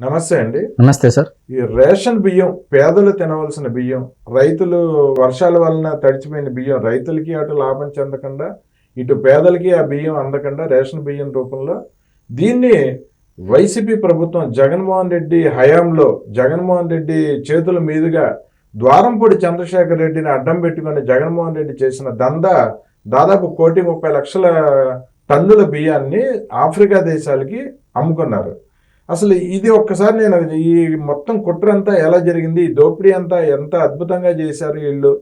నమస్తే అండి. నమస్తే సార్. ఈ రేషన్ బియ్యం పేదలు తినవలసిన బియ్యం రైతులు వర్షాల వలన తడిచిపోయిన బియ్యం రైతులకి అటు లాభం చెందకుండా ఇటు పేదలకి ఆ బియ్యం అందకుండా రేషన్ బియ్యం రూపంలో దీన్ని వైసీపీ ప్రభుత్వం జగన్మోహన్ రెడ్డి హయాంలో జగన్మోహన్ రెడ్డి చేతుల మీదుగా ద్వారంపూడి చంద్రశేఖర్ రెడ్డిని అడ్డం పెట్టుకుని జగన్మోహన్ రెడ్డి చేసిన దందా దాదాపు కోటి ముప్పై లక్షల టన్నుల బియ్యాన్ని ఆఫ్రికా దేశాలకి అమ్ముకున్నారు. అసలు ఇది ఒక్కసారి నేను ఈ మొత్తం కుట్ర అంతా ఎలా జరిగింది? ఈ దోపిడీ అంతా ఎంత అద్భుతంగా చేశారు వీళ్ళు?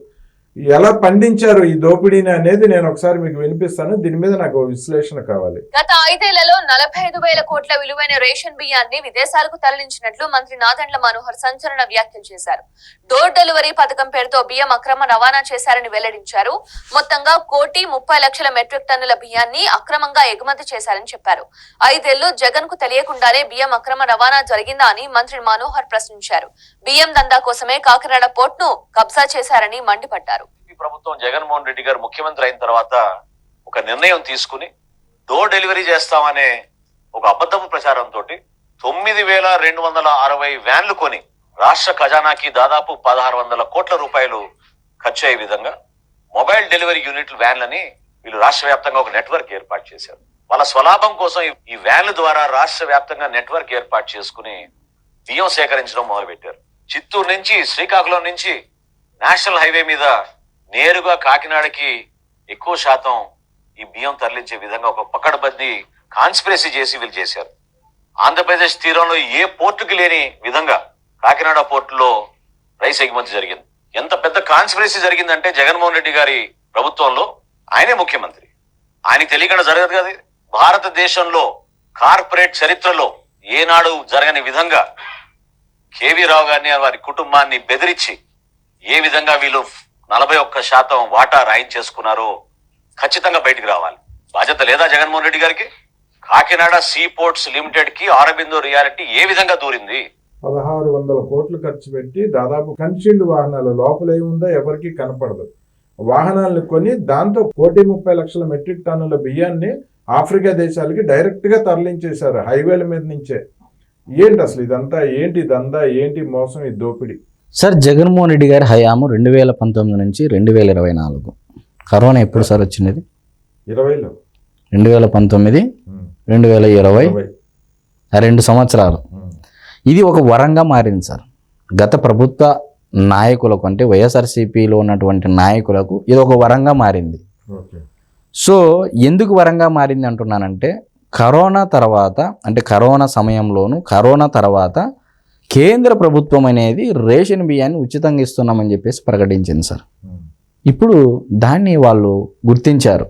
ఎలా పండించారు ఈ దోపిడీని అనేది నేను ఒకసారి మీకు వినిపిస్తాను. దీని మీద నాకు విశ్లేషణ కావాలి. గత ఐదేళ్ళలో నలభై ఐదు వేల కోట్ల విలువైన రేషన్ బియ్యాన్ని విదేశాలకు తరలించినట్లు మంత్రి నాదండ్ల మనోహర్ సంచలన వ్యాఖ్యలు చేశారు. డోర్ డెలివరీ పథకం పేరుతో బియ్యం అక్రమ రవాణా చేశారని వెల్లడించారు. మొత్తంగా కోటి ముప్పై లక్షల మెట్రిక్ టన్నుల బియ్యాన్ని అక్రమంగా ఎగుమతి చేశారని చెప్పారు. ఐదేళ్ళు జగన్కు తెలియకుండానే బియ్యం అక్రమ రవాణా జరిగిందా అని మంత్రి మనోహర్ ప్రశ్నించారు. బియ్యం దందా కోసమే కాకినాడ పోర్ట్ను కబ్జా చేశారని మండిపడ్డారు. ఈ ప్రభుత్వం జగన్మోహన్ రెడ్డి గారు ముఖ్యమంత్రి అయిన తర్వాత ఒక నిర్ణయం తీసుకుని డోర్ డెలివరీ చేస్తామనే ఒక అబద్ధపు ప్రచారంతో తొమ్మిది వేల రెండు వందల అరవై వ్యాన్లు కొని రాష్ట్ర ఖజానాకి దాదాపు పదహారు వందల కోట్ల రూపాయలు ఖర్చు అయ్యే విధంగా మొబైల్ డెలివరీ యూనిట్ వ్యాన్లని వీళ్ళు రాష్ట్ర వ్యాప్తంగా ఒక నెట్వర్క్ ఏర్పాటు చేశారు. వాళ్ళ స్వలాభం కోసం ఈ వ్యాన్ల ద్వారా రాష్ట్ర వ్యాప్తంగా నెట్వర్క్ ఏర్పాటు చేసుకుని బియ్యం సేకరించడం మొదలుపెట్టారు. చిత్తూరు నుంచి శ్రీకాకుళం నుంచి నేషనల్ హైవే మీద నేరుగా కాకినాడకి ఎక్కువ శాతం ఈ బియ్యం తరలించే విధంగా ఒక పకడ్బందీ కాన్స్పిరసీ చేసి వీళ్ళు చేశారు. ఆంధ్రప్రదేశ్ తీరంలో ఏ పోర్టుకి లేని విధంగా కాకినాడ పోర్టులో రైస్ ఎగుమతి జరిగింది. ఎంత పెద్ద కాన్స్పిరసీ జరిగిందంటే జగన్మోహన్ రెడ్డి గారి ప్రభుత్వంలో ఆయనే ముఖ్యమంత్రి. ఆయన తెలియకుండా జరగదు కదా భారతదేశంలో కార్పొరేట్ చరిత్రలో ఏనాడు జరగని విధంగా కేవీ రావు గారిని వారి కుటుంబాన్ని బెదిరించి ఏ విధంగా వీళ్ళు నలభై ఒక్క శాతం వాటా రాయించేసుకున్నారో. ఖచ్చితంగా బయటికి రావాలి. బాధ్యత లేదా జగన్మోహన్ రెడ్డి గారికి? కాకినాడ సీ పోర్ట్స్ లిమిటెడ్కి ఆరబిందో రియాలిటీ ఏ విధంగా దూరింది? పదహారు వందల కోట్లు ఖర్చు పెట్టి దాదాపు కన్సీల్డ్ వాహనాలు లోపల ఏముందో ఎవరికి కనపడదు. వాహనాలను కొని దాంతో కోటి ముప్పై లక్షల మెట్రిక్ టన్నుల బియ్యాన్ని ఆఫ్రికా దేశాలకి డైరెక్ట్గా తరలించేశారు హైవేల మీద నుంచే. ఏంటి అసలు ఇదంతా? ఏంటి దందా? ఏంటి మోసం? ఈ దోపిడీ? సార్ జగన్మోహన్ రెడ్డి గారి హయాము రెండు వేల పంతొమ్మిది నుంచి రెండు వేల ఇరవై నాలుగు. కరోనా ఎప్పుడు సార్ వచ్చినది ఇరవైలో. రెండు వేల పంతొమ్మిది రెండు వేల ఇరవై రెండు సంవత్సరాలు. ఇది ఒక వరంగా మారింది సార్. గత ప్రభుత్వ నాయకులకు అంటే వైఎస్ఆర్సీపీలో ఉన్నటువంటి నాయకులకు ఇది ఒక వరంగా మారింది. సో ఎందుకు వరంగా మారింది అంటున్నానంటే కరోనా తర్వాత అంటే కరోనా సమయంలోను కరోనా తర్వాత కేంద్ర ప్రభుత్వం అనేది రేషన్ బియ్యాన్ని ఉచితంగా ఇస్తున్నామని చెప్పేసి ప్రకటించింది సార్. ఇప్పుడు దాన్ని వాళ్ళు గుర్తించారు.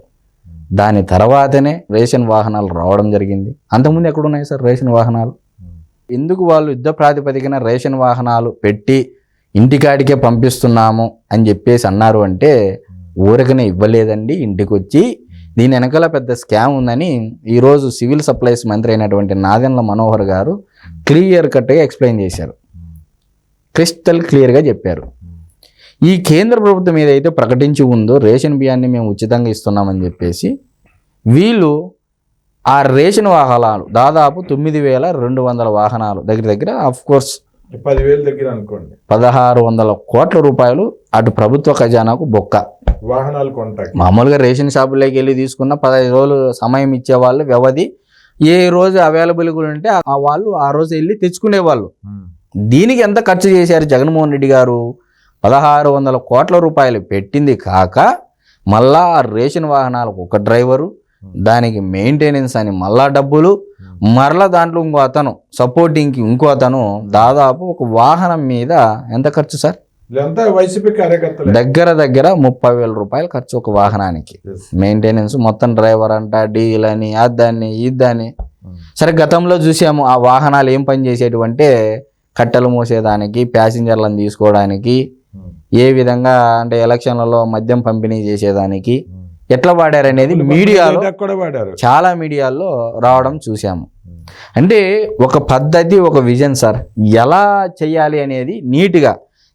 దాని తర్వాతనే రేషన్ వాహనాలు రావడం జరిగింది. అంతకుముందు ఎక్కడున్నాయి సార్ రేషన్ వాహనాలు? ఎందుకు వాళ్ళు యుద్ధ ప్రాతిపదికన రేషన్ వాహనాలు పెట్టి ఇంటికాడికే పంపిస్తున్నాము అని చెప్పేసి అన్నారు అంటే ఊరకనే ఇవ్వలేదండి. ఇంటికి వచ్చి దీని వెనకాల పెద్ద స్కామ్ ఉందని ఈరోజు సివిల్ సప్లైస్ మంత్రి అయినటువంటి నాదెన్ల మనోహర్ గారు క్లియర్ కట్గా ఎక్స్ప్లెయిన్ చేశారు. క్రిస్టల్ క్లియర్గా చెప్పారు. ఈ కేంద్ర ప్రభుత్వం ఏదైతే ప్రకటించి ఉందో రేషన్ బియ్యాన్ని మేము ఉచితంగా ఇస్తున్నామని చెప్పేసి వీళ్ళు ఆ రేషన్ వాహనాలు దాదాపు తొమ్మిది వేల రెండు వందల వాహనాలు దగ్గర దగ్గర ఆఫ్ కోర్స్ పదివేల దగ్గర అనుకోండి. పదహారు వందల కోట్ల రూపాయలు అటు ప్రభుత్వ ఖజానాకు బొక్క. వాహనాలు కొంటాకి మామూలుగా రేషన్ షాపులోకి వెళ్ళి తీసుకున్న పదహైదు రోజులు సమయం ఇచ్చేవాళ్ళు వ్యవధి ఏ రోజు అవైలబుల్గా ఉంటే ఆ వాళ్ళు ఆ రోజు వెళ్ళి తెచ్చుకునేవాళ్ళు. దీనికి ఎంత ఖర్చు చేశారు జగన్మోహన్ రెడ్డి గారు? పదహారు వందల కోట్ల రూపాయలు పెట్టింది కాక మళ్ళా ఆ రేషన్ వాహనాలకు ఒక డ్రైవరు దానికి మెయింటెనెన్స్ అని మళ్ళా డబ్బులు మరలా దాంట్లో ఇంకో అతను సపోర్టింగ్కి ఇంకో అతను దాదాపు ఒక వాహనం మీద ఎంత ఖర్చు సార్? దగ్గర దగ్గర ముప్పై వేల రూపాయలు ఖర్చు ఒక వాహనానికి. మెయింటెనెన్స్ మొత్తం డ్రైవర్ అంట డీల్ అని అద్దని ఇద్దని. ఉమ్, సరే గతంలో చూసాము ఆ వాహనాలు ఏం పని చేసేటివంటే కట్టెలు మోసేదానికి ప్యాసింజర్లను తీసుకోవడానికి ఉమ్, ఏ విధంగా అంటే ఎలక్షన్లలో మద్యం పంపిణీ చేసేదానికి. ఉమ్. ఎట్లా వాడారనేది మీడియాలో చాలా మీడియాల్లో రావడం చూసాము. అంటే ఒక పద్ధతి ఒక విజన్ సార్. ఎలా చేయాలి అనేది నీట్గా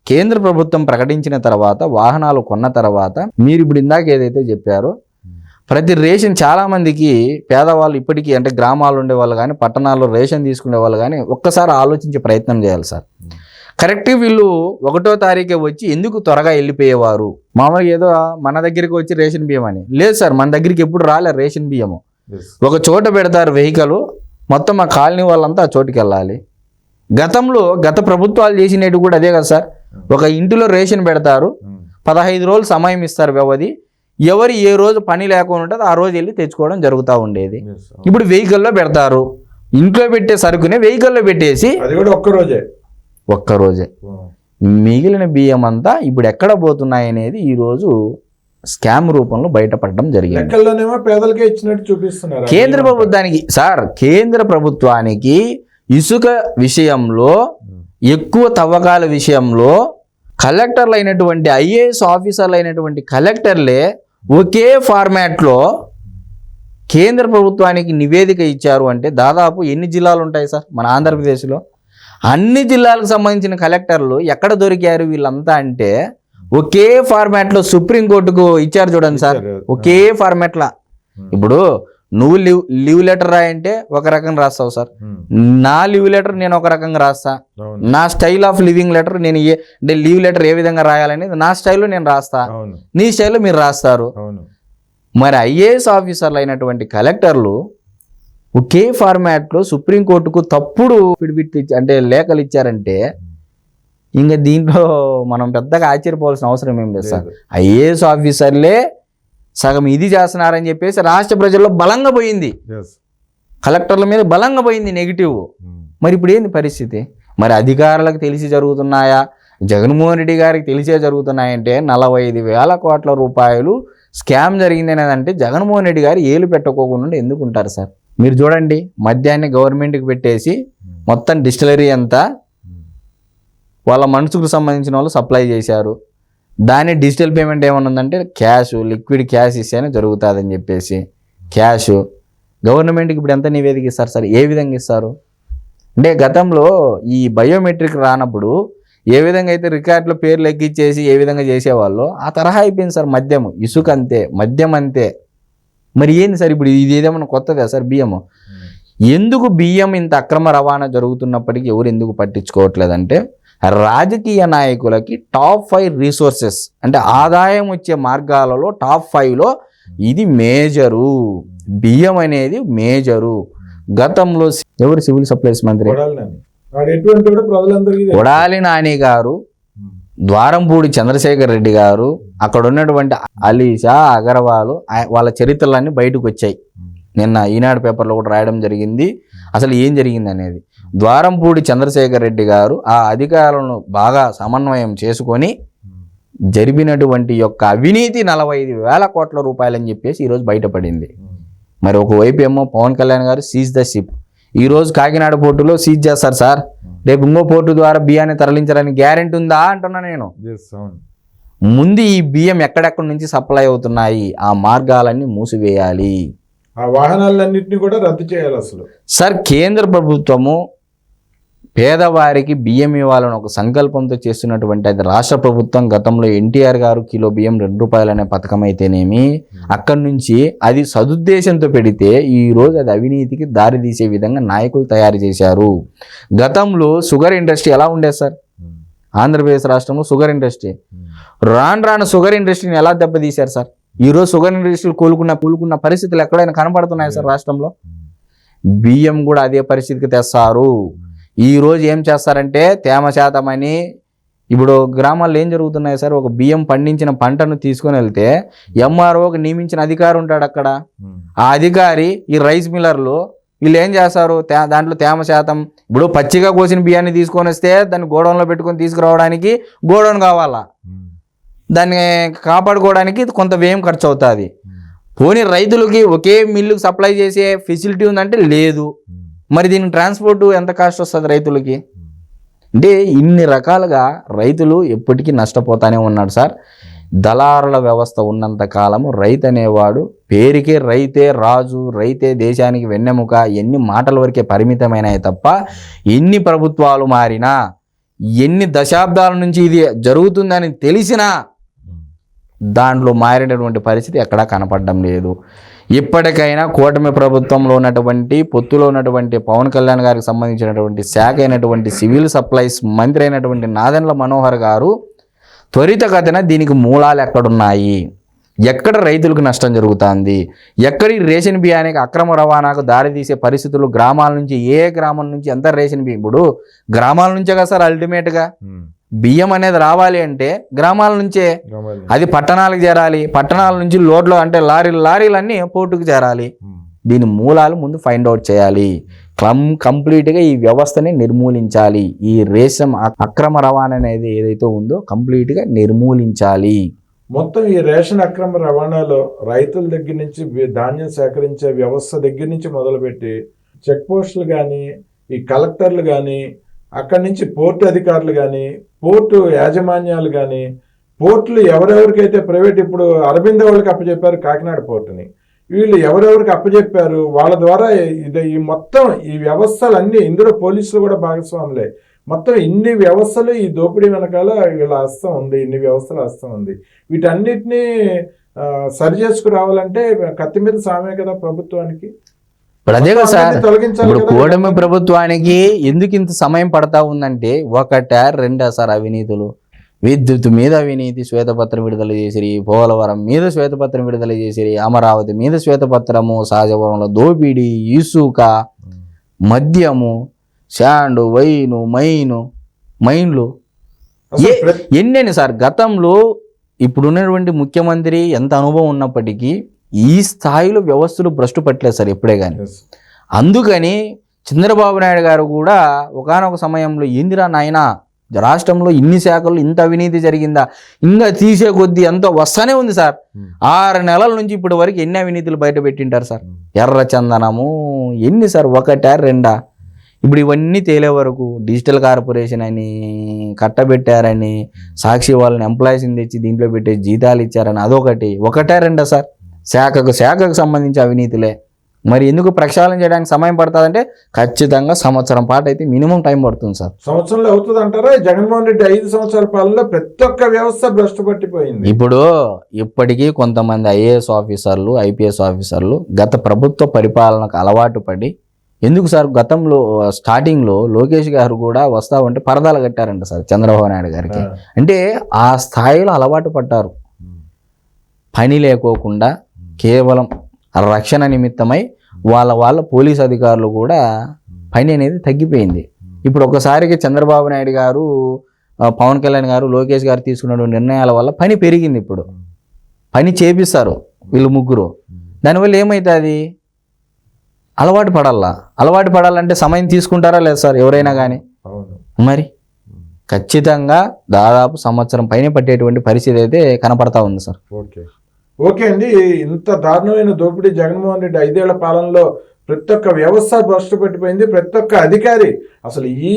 కేంద్ర ప్రభుత్వం ప్రకటించిన తర్వాత వాహనాలు కొన్న తర్వాత మీరు ఇప్పుడు ఇందాక ఏదైతే చెప్పారో ప్రతి రేషన్ చాలా మందికి పేదవాళ్ళు ఇప్పటికీ అంటే గ్రామాల్లో ఉండే వాళ్ళు కానీ పట్టణాల్లో రేషన్ తీసుకునే వాళ్ళు కానీ ఒక్కసారి ఆలోచించే ప్రయత్నం చేయాలి సార్. కరెక్ట్ వీళ్ళు ఒకటో తారీఖే వచ్చి ఎందుకు త్వరగా వెళ్ళిపోయేవారు? మామూలుగా ఏదో మన దగ్గరికి వచ్చి రేషన్ బియ్యం అని. లేదు సార్ మన దగ్గరికి ఎప్పుడు రాలే రేషన్ బియ్యము. ఒక చోట పెడతారు వెహికల్ మొత్తం మా కాలనీ వాళ్ళంతా ఆ చోటుకి వెళ్ళాలి. గతంలో గత ప్రభుత్వాలు చేసినట్టు కూడా అదే కదా సార్. ఒక ఇంటిలో రేషన్ పెడతారు. పదహైదు రోజులు సమయం ఇస్తారు వ్యవధి. ఎవరు ఏ రోజు పని లేకుండా ఉంటుందో ఆ రోజు వెళ్ళి తెచ్చుకోవడం జరుగుతూ ఉండేది. ఇప్పుడు వెహికల్లో పెడతారు. ఇంట్లో పెట్టే సరుకునే వెహికల్లో పెట్టేసి అది కూడా ఒక్క రోజే. ఒక్క రోజే. మిగిలిన బియ్యం అంతా ఇప్పుడు ఎక్కడ పోతున్నాయి అనేది ఈరోజు స్కామ్ రూపంలో బయటపడడం జరిగింది. లెక్కల్లోనేమో పేదలకే ఇచ్చినట్టు చూపిస్తున్నారు. కేంద్ర ప్రభుత్వానికి సార్ కేంద్ర ప్రభుత్వానికి ఇసుక విషయంలో ఎక్కువ తవ్వకాల విషయంలో కలెక్టర్లు అయినటువంటి ఐఏఎస్ ఆఫీసర్లు అయినటువంటి కలెక్టర్లే ఒకే ఫార్మాట్లో కేంద్ర ప్రభుత్వానికి నివేదిక ఇచ్చారు అంటే దాదాపు ఎన్ని జిల్లాలు ఉంటాయి సార్ మన ఆంధ్రప్రదేశ్లో? అన్ని జిల్లాలకు సంబంధించిన కలెక్టర్లు ఎక్కడ దొరికారు వీళ్ళంతా అంటే ఒకే ఫార్మాట్లో సుప్రీంకోర్టుకు ఇచ్చారు చూడండి సార్. ఒకే ఫార్మాట్లా. ఇప్పుడు నువ్వు లీవ్ లీవ్ లెటర్ రాయంటే ఒక రకంగా రాస్తావు సార్. నా లీవ్ లెటర్ నేను ఒక రకంగా రాస్తా. నా స్టైల్ ఆఫ్ లివింగ్ లెటర్ నేను ఏ అంటే లీవ్ లెటర్ ఏ విధంగా రాయాలనేది నా స్టైల్లో నేను రాస్తా. నీ స్టైల్లో మీరు రాస్తారు. మరి ఐఏఎస్ ఆఫీసర్లు అయినటువంటి కలెక్టర్లు ఒకే ఫార్మాట్లో సుప్రీంకోర్టుకు తప్పుడు ఇచ్చి అంటే లేఖలు ఇచ్చారంటే ఇంకా దీంట్లో మనం పెద్దగా ఆశ్చర్యపోవాల్సిన అవసరం ఏం లేదు సార్. ఐఏఎస్ ఆఫీసర్లే సగం ఇది చేస్తున్నారని చెప్పేసి రాష్ట్ర ప్రజల్లో బలంగా పోయింది. కలెక్టర్ల మీద బలంగా పోయింది నెగిటివ్ ఉమ్. మరి ఇప్పుడు ఏంది పరిస్థితి? మరి అధికారులకు తెలిసి జరుగుతున్నాయా? జగన్మోహన్ రెడ్డి గారికి తెలిసే జరుగుతున్నాయంటే నలభై ఐదు వేల కోట్ల రూపాయలు స్కామ్ జరిగింది అనేది అంటే జగన్మోహన్ రెడ్డి గారు ఏలు పెట్టుకోకుండా ఎందుకు ఉంటారు సార్? మీరు చూడండి మద్యాన్ని గవర్నమెంట్కి పెట్టేసి మొత్తం డిస్టిలరీ అంతా వాళ్ళ మనసుకు సంబంధించిన వాళ్ళు సప్లై చేశారు. దాని డిజిటల్ పేమెంట్ ఏమన్నా ఉందంటే క్యాష్ లిక్విడ్ క్యాష్ ఇస్తేనే జరుగుతుందని చెప్పేసి. క్యాష్. గవర్నమెంట్కి ఇప్పుడు ఎంత నివేదిక ఇస్తారు సార్? ఏ విధంగా ఇస్తారు? అంటే గతంలో ఈ బయోమెట్రిక్ రానప్పుడు ఏ విధంగా అయితే రికార్డులో పేర్లు ఎక్కిచ్చేసి ఏ విధంగా చేసేవాళ్ళు ఆ తరహా అయిపోయింది సార్ మద్యం. ఇసుక అంతే మద్యం అంతే. మరి ఏంది సార్ ఇప్పుడు ఇది ఏదేమన్నా కొత్తదా సార్ బియ్యము? ఎందుకు బియ్యం ఇంత అక్రమ రవాణా జరుగుతున్నప్పటికీ ఎవరు ఎందుకు పట్టించుకోవట్లేదంటే రాజకీయ నాయకులకి టాప్ ఫైవ్ రీసోర్సెస్ అంటే ఆదాయం వచ్చే మార్గాలలో టాప్ ఫైవ్లో ఇది మేజరు. బియ్యం అనేది మేజరు. గతంలో ఎవరు సివిల్ సప్లైస్ మంత్రి? కొడాలి నాని. గారు. ద్వారంపూడి చంద్రశేఖర్ రెడ్డి గారు అక్కడ ఉన్నటువంటి అలీషా అగర్వాల్ వాళ్ళ చరిత్రలన్నీ బయటకు వచ్చాయి. నిన్న ఈనాడు పేపర్లో కూడా రాయడం జరిగింది. అసలు ఏం జరిగింది అనేది. ద్వారంపూడి చంద్రశేఖర్ రెడ్డి గారు ఆ అధికారులను బాగా సమన్వయం చేసుకొని జరిపినటువంటి యొక్క అవినీతి నలభై ఐదు వేల కోట్ల రూపాయలని చెప్పేసి ఈరోజు బయటపడింది. మరి ఒకవైపు ఏమో పవన్ కళ్యాణ్ గారు సీజ్ ద షిప్ ఈ రోజు కాకినాడ పోర్టులో సీజ్ చేస్తారు సార్. రేపు ఇంకో పోర్టు ద్వారా బియ్యాన్ని తరలించడానికి గ్యారెంటీ ఉందా అంటున్నా నేను. ముందు ఈ బియ్యం ఎక్కడెక్కడి నుంచి సప్లై అవుతున్నాయి? ఆ మార్గాలన్నీ మూసివేయాలి. ఆ వాహనాలన్నింటినీ కూడా రద్దు చేయాలి అసలు. సార్ కేంద్ర ప్రభుత్వము పేదవారికి బియ్యం ఇవ్వాలని ఒక సంకల్పంతో చేస్తున్నటువంటి అది రాష్ట్ర ప్రభుత్వం గతంలో ఎన్టీఆర్ గారు కిలో బియ్యం రెండు రూపాయలు అనే పథకం అయితేనేమి అక్కడి నుంచి అది సదుద్దేశంతో పెడితే ఈ రోజు అది అవినీతికి దారి తీసే విధంగా నాయకులు తయారు చేశారు. గతంలో షుగర్ ఇండస్ట్రీ ఎలా ఉండేది సార్? ఆంధ్రప్రదేశ్ రాష్ట్రంలో షుగర్ ఇండస్ట్రీ. రాను రాను షుగర్ ఇండస్ట్రీని ఎలా దెబ్బతీశారు సార్? ఈ రోజు షుగర్ ఇండస్ట్రీ కోలుకున్న కూలుకున్న పరిస్థితులు ఎక్కడైనా కనపడుతున్నాయి సార్ రాష్ట్రంలో? బియ్యం కూడా అదే పరిస్థితికి తెస్తారు. ఈ రోజు ఏం చేస్తారంటే తేమ శాతం అని ఇప్పుడు గ్రామాల్లో ఏం జరుగుతున్నాయి సార్? ఒక బియ్యం పండించిన పంటను తీసుకొని వెళ్తే ఎంఆర్ఓకి నియమించిన అధికారి ఉంటాడు అక్కడ. ఆ అధికారి ఈ రైస్ మిల్లర్లు వీళ్ళు ఏం చేస్తారు? దాంట్లో తేమ శాతం ఇప్పుడు పచ్చిగా కోసిన బియ్యాన్ని తీసుకొని వస్తే దాన్ని గోడౌన్లో పెట్టుకొని తీసుకురావడానికి గోడౌన్ కావాలా? దాన్ని కాపాడుకోవడానికి కొంత వ్యయం ఖర్చు అవుతుంది పోనీ రైతులకి ఒకే మిల్లుకి సప్లై చేసే ఫెసిలిటీ ఉందంటే లేదు. మరి దీనికి ట్రాన్స్పోర్ట్ ఎంత కాస్ట్ వస్తుంది రైతులకి? అంటే ఇన్ని రకాలుగా రైతులు ఎప్పటికీ నష్టపోతానే ఉన్నాడు సార్. దళారుల వ్యవస్థ ఉన్నంత కాలము రైతు అనేవాడు పేరుకే రైతే రాజు రైతే దేశానికి వెన్నెముక ఎన్ని మాటల వరకే పరిమితమైనాయి తప్ప ఎన్ని ప్రభుత్వాలు మారినా ఎన్ని దశాబ్దాల నుంచి ఇది జరుగుతుందని తెలిసినా దాంట్లో మారినటువంటి పరిస్థితి ఎక్కడా కనపడడం లేదు. ఇప్పటికైనా కూటమి ప్రభుత్వంలో ఉన్నటువంటి పొత్తులో ఉన్నటువంటి పవన్ కళ్యాణ్ గారికి సంబంధించినటువంటి శాఖ అయినటువంటి సివిల్ సప్లైస్ మంత్రి అయినటువంటి నాదెండ్ల మనోహర్ గారు త్వరితగతిన దీనికి మూలాలు ఎక్కడున్నాయి? ఎక్కడ రైతులకు నష్టం జరుగుతుంది? ఎక్కడి రేషన్ బియ్యానికి అక్రమ రవాణాకు దారితీసే పరిస్థితులు గ్రామాల నుంచి ఏ గ్రామం నుంచి ఎంత రేషన్ బియ్యం? ఇప్పుడు గ్రామాల నుంచే కదా సార్ అల్టిమేట్గా బియ్యం అనేది రావాలి అంటే గ్రామాల నుంచే అది పట్టణాలకు చేరాలి. పట్టణాల నుంచి లోడ్లు అంటే లారీలు లారీలన్నీ పోర్టుకు చేరాలి. దీని మూలాలు ముందు ఫైండ్ అవుట్ చేయాలి. క్లమ్ కంప్లీట్గా ఈ వ్యవస్థని నిర్మూలించాలి. ఈ రేషన్ అక్రమ రవాణా అనేది ఏదైతే ఉందో కంప్లీట్గా నిర్మూలించాలి. మొత్తం ఈ రేషన్ అక్రమ రవాణాలో రైతుల దగ్గర నుంచి ధాన్యం సేకరించే వ్యవస్థ దగ్గర నుంచి మొదలుపెట్టి చెక్ పోస్టులు కానీ ఈ కలెక్టర్లు కానీ అక్కడి నుంచి పోర్టు అధికారులు కానీ పోర్టు యాజమాన్యాలు కానీ పోర్టులు ఎవరెవరికైతే ప్రైవేట్ ఇప్పుడు అరవింద వాళ్ళకి అప్పచెప్పారు కాకినాడ పోర్టుని వీళ్ళు ఎవరెవరికి అప్పచెప్పారు వాళ్ళ ద్వారా ఇది ఈ మొత్తం ఈ వ్యవస్థలన్నీ ఇందులో పోలీసులు కూడా భాగస్వాములే. మొత్తం ఇన్ని వ్యవస్థలు ఈ దోపిడీ వెనకాల వీళ్ళ హస్తం ఉంది ఇన్ని వ్యవస్థల హస్తం ఉంది. వీటన్నిటిని సరి చేసుకురావాలంటే కత్తి మీద సామే కదా ప్రభుత్వానికి? ఇప్పుడు అదే కదా సార్ ఇప్పుడు. కూటమి ప్రభుత్వానికి ఎందుకు ఇంత సమయం పడతా ఉందంటే ఒకటా రెండా సార్ అవినీతులు విద్యుత్ మీద అవినీతి శ్వేతపత్రం విడుదల చేసిరి పోలవరం మీద శ్వేతపత్రం విడుదల చేసిరి అమరావతి మీద శ్వేతపత్రము సహజవరంలో దోపిడీ ఇసుక మద్యము శాండు వైను మైను మైన్లు ఎన్నెన్ని సార్ గతంలో ఇప్పుడున్నటువంటి ముఖ్యమంత్రి ఎంత అనుభవం ఉన్నప్పటికీ ఈ స్థాయిలో వ్యవస్థలు భ్రష్టు పట్టలేదు సార్ ఎప్పుడే కానీ. అందుకని చంద్రబాబు నాయుడు గారు కూడా ఒకానొక సమయంలో ఏందిరా నాయనా రాష్ట్రంలో ఇన్ని శాఖలు ఇంత అవినీతి జరిగిందా? ఇంకా తీసే కొద్దీ ఎంతో వస్తానే ఉంది సార్. Hmm. ఆరు నెలల నుంచి ఇప్పటి వరకు ఎన్ని అవినీతులు బయట పెట్టింటారు సార్? ఎర్ర చందనము ఎన్ని సార్? ఒకటా రెండా? ఇప్పుడు ఇవన్నీ తేలే వరకు డిజిటల్ కార్పొరేషన్ అని కట్టబెట్టారని సాక్షి వాళ్ళని ఎంప్లాయీస్ని తెచ్చి దీంట్లో పెట్టి జీతాలు ఇచ్చారని అదొకటి. ఒకటే రెండా సార్? శాఖకు శాఖకు సంబంధించి అవినీతిలే. మరి ఎందుకు ప్రక్షాళన చేయడానికి సమయం పడుతుందంటే ఖచ్చితంగా సంవత్సరం పాటు అయితే మినిమం టైం పడుతుంది సార్. సంవత్సరంలో అవుతుంది అంటారా జగన్మోహన్ రెడ్డి ఐదు సంవత్సరాల పాలనలో ప్రతి ఒక్క వ్యవస్థ భ్రష్టు పట్టిపోయింది. ఇప్పుడు ఇప్పటికీ కొంతమంది ఐఏఎస్ ఆఫీసర్లు ఐపీఎస్ ఆఫీసర్లు గత ప్రభుత్వ పరిపాలనకు అలవాటు పడి ఎందుకు సార్ గతంలో స్టార్టింగ్లో లోకేష్ గారు కూడా వస్తా ఉంటే పరదాలు కట్టారంట సార్ చంద్రబాబు నాయుడు గారికి. అంటే ఆ స్థాయిలో అలవాటు పడ్డారు. పని లేకోకుండా కేవలం రక్షణ నిమిత్తమై వాళ్ళ వాళ్ళ పోలీస్ అధికారులు కూడా పని అనేది తగ్గిపోయింది. ఇప్పుడు ఒకసారికి చంద్రబాబు నాయుడు గారు పవన్ కళ్యాణ్ గారు లోకేష్ గారు తీసుకున్న నిర్ణయాల వల్ల పని పెరిగింది ఇప్పుడు. పని చేపిస్తారు వీళ్ళు ముగ్గురు. దానివల్ల ఏమవుతుంది అలవాటు పడాలా? అలవాటు పడాలంటే సమయం తీసుకుంటారా లేదు సార్ ఎవరైనా కానీ మరి ఖచ్చితంగా దాదాపు సంవత్సరం పైన పట్టేటువంటి పరిస్థితి అయితే కనపడతా ఉంది సార్. ఓకే. ఓకే అండి ఇంత దారుణమైన దోపిడీ జగన్మోహన్ రెడ్డి ఐదేళ్ళ పాలనలో ప్రతి ఒక్క వ్యవస్థ భ్రష్టు పట్టిపోయింది ప్రతి ఒక్క అధికారి అసలు ఈ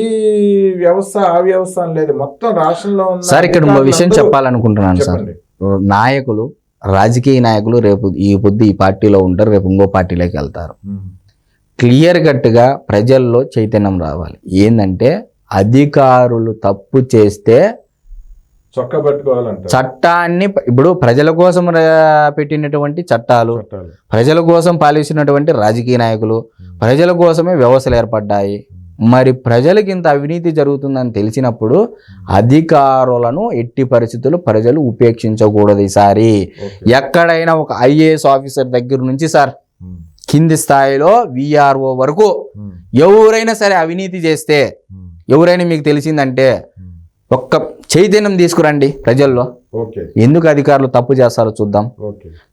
వ్యవస్థ ఆ వ్యవస్థ అని లేదు. మొత్తం రాష్ట్రంలో ఉన్న సార్ ఇక్కడ ఇంకో విషయం చెప్పాలనుకుంటున్నాను సార్. నాయకులు రాజకీయ నాయకులు రేపు ఈ పొద్దు ఈ పార్టీలో ఉంటారు రేపు ఇంకో పార్టీలోకి వెళ్తారు. క్లియర్ కట్గా ప్రజల్లో చైతన్యం రావాలి. ఏంటంటే అధికారులు తప్పు చేస్తే చొక్కా పట్టుకోవాలంట చట్టాన్ని ఇప్పుడు ప్రజల కోసం పెట్టినటువంటి చట్టాలు ప్రజల కోసం పాలిస్తున్నటువంటి రాజకీయ నాయకులు ప్రజల కోసమే వ్యవస్థలు ఏర్పడ్డాయి. మరి ప్రజలకి ఇంత అవినీతి జరుగుతుందని తెలిసినప్పుడు అధికారులను ఎట్టి పరిస్థితులు ప్రజలు ఉపేక్షించకూడదు ఈసారి. ఎక్కడైనా ఒక ఐఏఎస్ ఆఫీసర్ దగ్గర నుంచి సార్ కింది స్థాయిలో విఆర్ఓ వరకు ఎవరైనా సరే అవినీతి చేస్తే ఎవరైనా మీకు తెలిసిందంటే. ఒక్క చైతన్యం తీసుకురండి ప్రజల్లో. ఎందుకు అధికారులు తప్పు చేస్తారో చూద్దాం.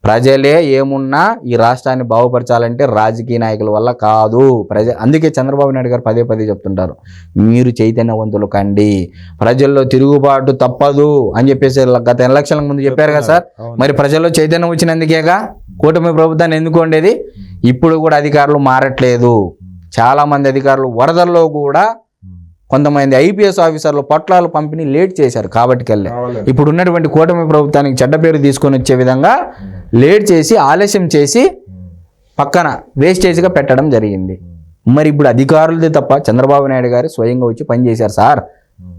ప్రజలే ఏమున్నా ఈ రాష్ట్రాన్ని బాగుపరచాలంటే రాజకీయ నాయకుల వల్ల కాదు. ప్రజ అందుకే చంద్రబాబు నాయుడు గారు పదే పదే చెప్తుంటారు. మీరు చైతన్యవంతులు కండి. ప్రజల్లో తిరుగుబాటు తప్పదు అని చెప్పేసి గత ఎలక్షన్ల ముందు చెప్పారు కదా సార్. మరి ప్రజల్లో చైతన్యం వచ్చినందుకేగా? కూటమి ప్రభుత్వాన్ని ఎందుకోండేది ఇప్పుడు కూడా అధికారులు మారట్లేదు. చాలా మంది అధికారులు వరదల్లో కూడా కొంతమంది ఐపీఎస్ ఆఫీసర్లు పొట్లాలు పంపిణీ లేట్ చేశారు కాబట్టికెళ్ళే. కావాలండి ఇప్పుడు ఉన్నటువంటి కూటమి ప్రభుత్వానికి చెడ్డ పేరు తీసుకొని వచ్చే విధంగా లేట్ చేసి ఆలస్యం చేసి పక్కన వేస్టేజ్గా పెట్టడం జరిగింది. మరి ఇప్పుడు అధికారులదే తప్ప చంద్రబాబు నాయుడు గారు స్వయంగా వచ్చి పనిచేశారు సార్.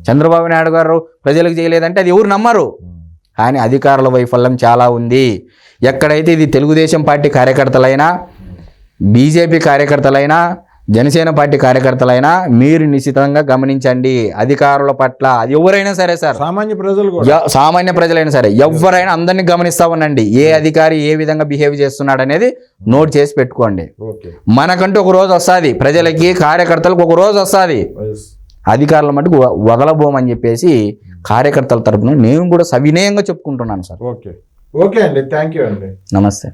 చంద్రబాబు నాయుడు గారు ప్రజలకు చేయలేదంటే అది ఎవరు నమ్మరు. కానీ అధికారుల వైఫల్యం చాలా ఉంది. ఎక్కడైతే ఇది తెలుగుదేశం పార్టీ కార్యకర్తలైనా బీజేపీ కార్యకర్తలైనా జనసేన పార్టీ కార్యకర్తలైనా మీరు నిశ్చితంగా గమనించండి. అధికారుల పట్ల అది ఎవరైనా సరే సార్. సామాన్య ప్రజలు సామాన్య ప్రజలైనా సరే ఎవరైనా అందరినీ గమనిస్తా ఉండండి. ఏ అధికారి ఏ విధంగా బిహేవ్ చేస్తున్నాడు అనేది నోట్ చేసి పెట్టుకోండి. మనకంటూ ఒక రోజు వస్తుంది. ప్రజలకి కార్యకర్తలకు ఒక రోజు వస్తుంది. అధికారుల మటుకు వదలబోమని చెప్పేసి కార్యకర్తల తరపున నేను కూడా సవినయంగా చెప్పుకుంటున్నాను సార్. ఓకే. ఓకే అండి. థ్యాంక్ యూ అండి. నమస్తే.